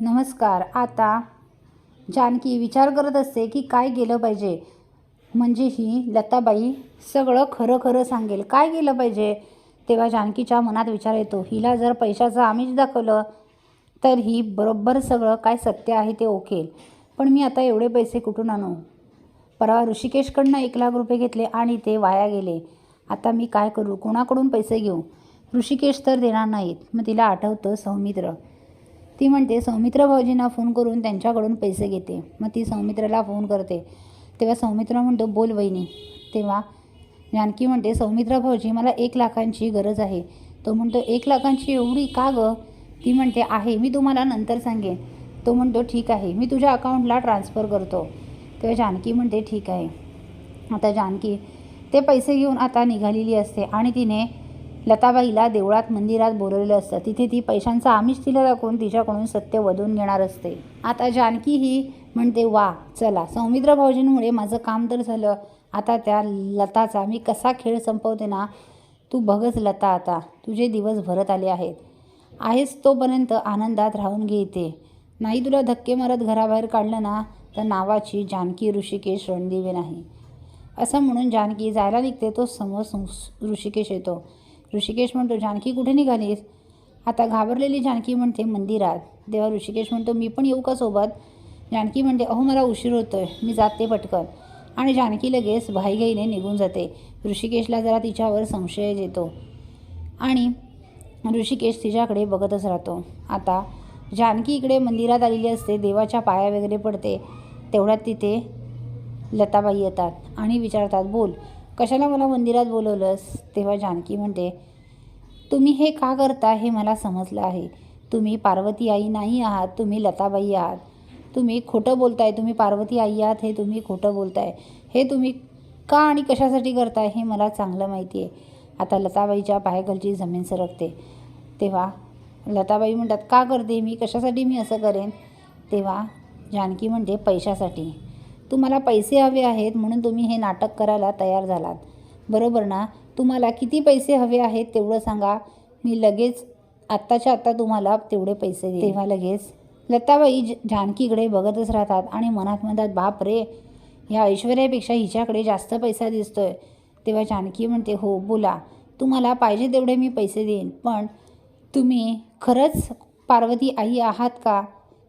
नमस्कार. आता जानकी विचार करत असते की काय गेलं पाहिजे? म्हणजे ही लताबाई सगळं खरं खरं सांगेल. काय केलं पाहिजे? तेव्हा जानकीच्या मनात विचार येतो. हिला जर पैशाचं आमिष दाखवलं तर ही बरोबर सगळं काय सत्य आहे ते ओकेल पण मी आता एवढे पैसे कुठून आणू? परवा ऋषिकेशकडनं एक लाख रुपये घेतले आणि ते वाया गेले. आता मी काय करू? कोणाकडून पैसे घेऊ? ऋषिकेश तर देणार नाहीत. मग तिला आठवतं सौमित्र. ती म्हणते सौमित्र भाऊजींना फोन करून त्यांच्याकडून पैसे घेते. मग ती सौमित्राला फोन करते. तेव्हा सौमित्र म्हणतो बोल वहिनी. तेव्हा जानकी म्हणते सौमित्र भाऊजी मला एक लाखांची गरज आहे. तो म्हणतो एक लाखांची एवढी का गं? ती म्हणते आहे मी तुम्हाला नंतर सांगेन. तो म्हणतो ठीक आहे मी तुझ्या अकाउंटला ट्रान्सफर करतो. तेव्हा जानकी म्हणते ठीक आहे. आता जानकी ते पैसे घेऊन आता निघालेली असते. आणि तिने लताबाईला देवळात मंदिरात बोलवलेलं असतं. तिथे ती पैशांचा आमिष तिला दाखवून तिच्याकडून सत्य वधून घेणार असते. आता जानकी ही म्हणते वा चला. सौमित्र भाऊजींमुळे माझं काम तर झालं. आता त्या लताचा मी कसा खेळ संपवते ना? तू बघच लता आता. तुझे दिवस भरत आले आहेत. आहेस तोपर्यंत आनंदात राहून घेते. नाही तुला धक्के मारत घराबाहेर काढलं ना तर नावाची जानकी ऋषिकेश रणदिवे नाही. असं म्हणून जानकी जायला निघते. तो समोर ऋषिकेश येतो. ऋषिकेश म्हणतो जानकी कुठे निघालीस? आता घाबरलेली जानकी म्हणते मंदिरात. तेव्हा ऋषिकेश म्हणतो मी पण येऊ का सोबत? जानकी म्हणते अहो मला उशीर होतोय मी जाते पटकन. आणि जानकी लगेच भाईघाईने निघून जाते. ऋषिकेशला जरा तिच्यावर संशय येतो. आणि ऋषिकेश तिच्याकडे बघतच राहतो. आता जानकी इकडे मंदिरात आलेली असते देवाच्या पाया वगैरे पडते तेवढ्यात तिथे लताबाई येतात आणि विचारतात बोल कशाला मला मंदिरात बोलवलंस? तेव्हा जानकी म्हणते तुम्ही हे का करता हे मला समजलं आहे. तुम्ही पार्वती आई नाही आहात तुम्ही लताबाई आहात. तुम्ही खोटं बोलताय तुम्ही पार्वती आई आहात हे तुम्ही खोटं बोलताय. हे तुम्ही का आणि कशासाठी करताय हे मला चांगलं माहिती आहे. आता लताबाईच्या पायाखालची जमीन सरकते. तेव्हा लताबाई म्हणतात का करते? मी कशासाठी मी असं करेन? तेव्हा जानकी म्हणते पैशासाठी. तुम्हाला पैसे हवे आहेत म्हणून तुम्ही हे नाटक करायला तयार झालात. बरोबर ना? तुम्हाला किती पैसे हवे आहेत तेवढं सांगा. मी लगेच आत्ताच्या आत्ता तुम्हाला तेवढे पैसे दे तेव्हा लगेच. लताबाई जानकीकडे बघतच राहतात आणि मनात म्हणतात बाप रे ह्या ऐश्वर्यापेक्षा हिच्याकडे जास्त पैसा दिसतोय. तेव्हा जानकी म्हणते हो बोला. तुम्हाला पाहिजे तेवढे मी पैसे देईन. पण तुम्ही खरंच पार्वती आई आहात का?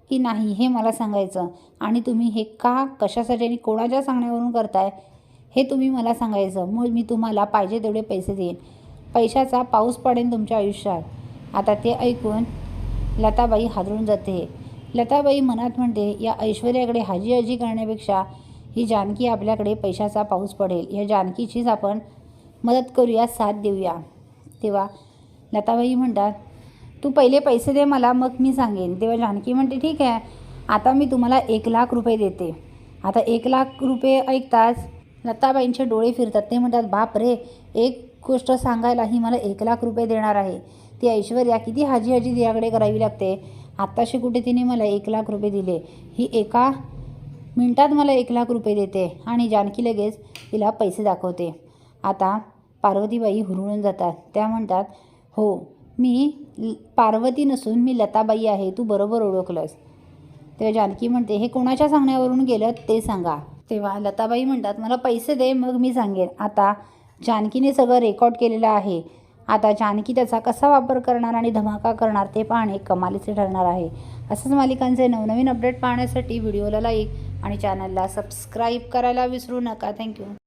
की नाही हे मला सांगायचं? आणि तुम्ही हे का कशासाठी आणि कोणाच्या सांगण्यावरून करताय? हे तुम्ही मला सांगायचं. मग मी तुम्हाला पाहिजे तेवढे पैसे देईन. पैशाचा पाऊस पडेल तुमच्या आयुष्यात. आता ते ऐकून लताबाई हादरून जाते. लताबाई मनात म्हणते या ऐश्वर्याकडे हाजी हाजी करण्यापेक्षा ही जानकी आपल्याकडे पैशाचा पाऊस पडेल. या जानकीचीच आपण मदत करूया साथ देऊया. तेव्हा लताबाई म्हणतात तू पहिले पैसे दे मला मग मी सांगेन. तेव्हा जानकी म्हणते ठीक आहे आता मी तुम्हाला एक लाख रुपये देते. आता एक लाख रुपये ऐकताच लताबाईंचे डोळे फिरतात. ते म्हणतात बाप रे एक गोष्ट सांगायला ही मला एक लाख रुपये देणार आहे. ती ऐश्वर्या किती हाजी हाजी तिच्याकडे करावी लागते. आत्ताशी कुठे तिने मला एक लाख रुपये दिले? ही एका मिनटात मला एक लाख रुपये देते. आणि जानकी लगेच तिला पैसे दाखवते. आता पार्वतीबाई हुरळून जातात. त्या म्हणतात हो मी ल- पार्वती नसून मी लताबाई आहे तू बरोबर ओळखलंस. तेव्हा जानकी म्हणते हे कोणाच्या सांगण्यावरून गेलं ते सांगा. तेव्हा लताबाई म्हणतात मला पैसे दे मग मी सांगेन. आता जानकीने सगळं रेकॉर्ड केलेलं आहे. आता जानकी त्याचा कसा वापर करणार आणि धमाका करणार ते पाहणे कमालीचे ठरणार आहे. असंच मालिकांचे नवनवीन अपडेट पाहण्यासाठी व्हिडिओला लाईक आणि चॅनलला सबस्क्राईब करायला विसरू नका. थँक्यू